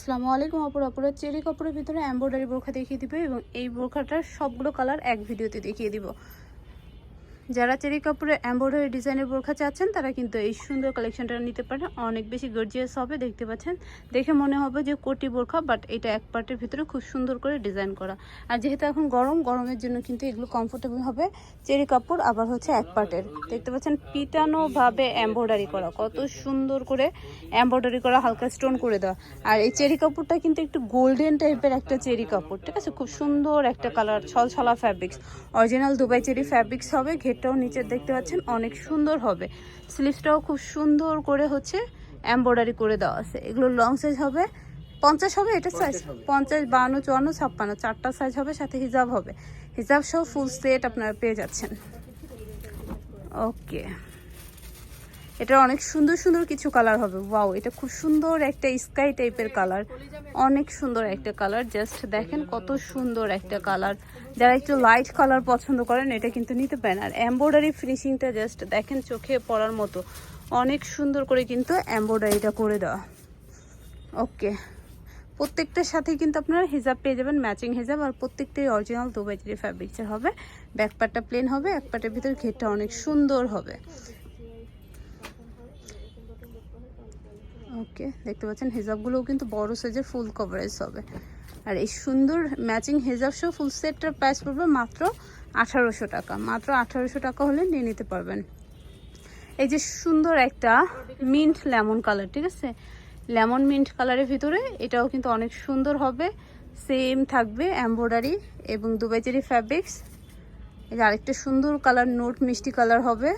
আসসালামু আলাইকুম, অপর অপরের চেরি কাপড়ের ভিতরে এমব্রয়ডারি বোরখা দেখিয়ে দিব এবং এই বোরখাটার সবগুলো কালার এক ভিডিওতে দেখিয়ে দিব। যারা চেরি কাপড়ের এমব্রয়ডারি ডিজাইনের বোরখা চাচ্ছেন, তারা কিন্তু এই সুন্দর কালেকশনটা নিতে পারেন। অনেক বেশি গর্জিয়াস হবে, দেখতে পাচ্ছেন। দেখে মনে হবে যে কোটি বোরখা বাট এটা এক পার্টের ভিতরে খুব সুন্দর করে ডিজাইন করা। আর যেহেতু এখন গরম, গরমের জন্য কিন্তু এগুলো কমফোর্টেবল হবে। চেরি কাপড় আবার হচ্ছে এক পার্টের। দেখতে পাচ্ছেন, পিটানোভাবে এমব্রয়ডারি করা। কত সুন্দর করে এমব্রয়ডারি করা, হালকা স্টোন করে দেওয়া। আর এই চেরি কাপড়টা কিন্তু একটু গোল্ডেন টাইপের একটা চেরি কাপড়, ঠিক আছে? খুব সুন্দর একটা colour ছলছলা fabrics original Dubai cherry fabrics হবে ঘেরটাও নিচের দেখতে পাচ্ছেন অনেক সুন্দর হবে। স্লিভসটাও খুব সুন্দর করে হচ্ছে এম্ব্রয়ডারি করে দেওয়া আছে। এগুলো লং সাইজ হবে। পঞ্চাশ হবে এটা সাইজ পঞ্চাশ বাহান্ন চুয়ান্ন ছাপ্পান্ন চারটা সাইজ হবে সাথে হিজাব হবে। হিজাব সহ ফুল সেট আপনারা পেয়ে যাচ্ছেন। ওকে এটা অনেক সুন্দর সুন্দর কিছু কালার হবে। ওয়াও এটা খুব সুন্দর একটা স্কাই টাইপের কালার অনেক সুন্দর একটা কালার জাস্ট দেখেন কত সুন্দর একটা কালার যারা একটু লাইট কালার পছন্দ করেন, এটা কিন্তু নিতে পারেন। আর এমব্রয়ডারি ফিনিশিংটা জাস্ট দেখেন চোখে পড়ার মতো। অনেক সুন্দর করে কিন্তু এমব্রয়ডারিটা করে দেওয়া। ওকে প্রত্যেকটার সাথে কিন্তু আপনারা হিজাব পেয়ে যাবেন ম্যাচিং হিজাব, আর প্রত্যেকটাই অরিজিনাল দুবাইজের ফ্যাব্রিক্সের হবে। ব্যাক পার্টটা প্লেন হবে, এক পার্টের ভিতর ঘেরটা অনেক সুন্দর হবে। ওকে, দেখতে পাচ্ছেন, হেজাবগুলোও কিন্তু বড় সাইজের ফুল কভারেজ হবে। আর এই সুন্দর ম্যাচিং হিজাব সহ ফুল সেটটার প্রাইস পড়বে মাত্র আঠারোশো টাকা। মাত্র আঠারোশো টাকা হলে নিয়ে নিতে পারবেন। এই যে সুন্দর একটা মিন্ট লেমন কালার ঠিক আছে? লেমন মিন্ট কালারের ভিতরে এটাও কিন্তু অনেক সুন্দর হবে। সেম থাকবে এমব্রয়ডারি এবং দুবাই চেরি ফ্যাব্রিক্স এই যে আরেকটা সুন্দর কালার নোট মিষ্টি কালার হবে।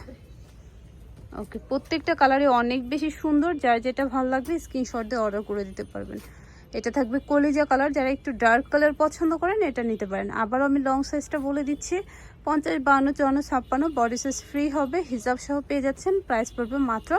ওকে প্রত্যেকটা কালারই অনেক বেশি সুন্দর। যার যেটা ভালো লাগবে স্ক্রিনশট দিয়ে অর্ডার করে দিতে পারবেন। এটা থাকবে কলিজা কালার যারা একটু ডার্ক কালার পছন্দ করেন, এটা নিতে পারেন। আবারও আমি লং সাইজটা বলে দিচ্ছি। পঞ্চাশ বাহান্ন চুয়ান্ন, ছাপ্পান্ন বডি সাইজ ফ্রি হবে। হিসাব সহ পেয়ে যাচ্ছেন। প্রাইস পড়বে মাত্র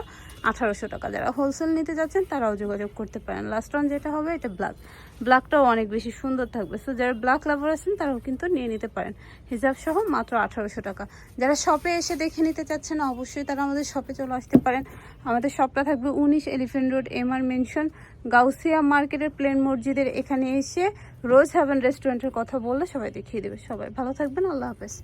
আঠারোশো টাকা। যারা হোলসেল নিতে যাচ্ছেন, তারাও যোগাযোগ করতে পারেন। লাস্ট ওয়ান যেটা হবে, এটা ব্ল্যাক ব্ল্যাকটাও অনেক বেশি সুন্দর থাকবে। সো যারা ব্ল্যাক লাভার আছেন, তারাও কিন্তু নিয়ে নিতে পারেন। হিসাব সহ মাত্র আঠারোশো টাকা। যারা শপে এসে দেখে নিতে চাচ্ছেন, অবশ্যই তারা আমাদের শপে চলে আসতে পারেন। আমাদের শপটা থাকবে উনিশ elephant road M R mansion Gausia মার্কেটের প্লেন মসজিদের এখানে এসে রোজ হ্যাভেন রেস্টুরেন্টের কথা বললে সবাই দেখিয়ে দেবে। সবাই ভালো থাকবেন, আল্লাহ হাফেজ।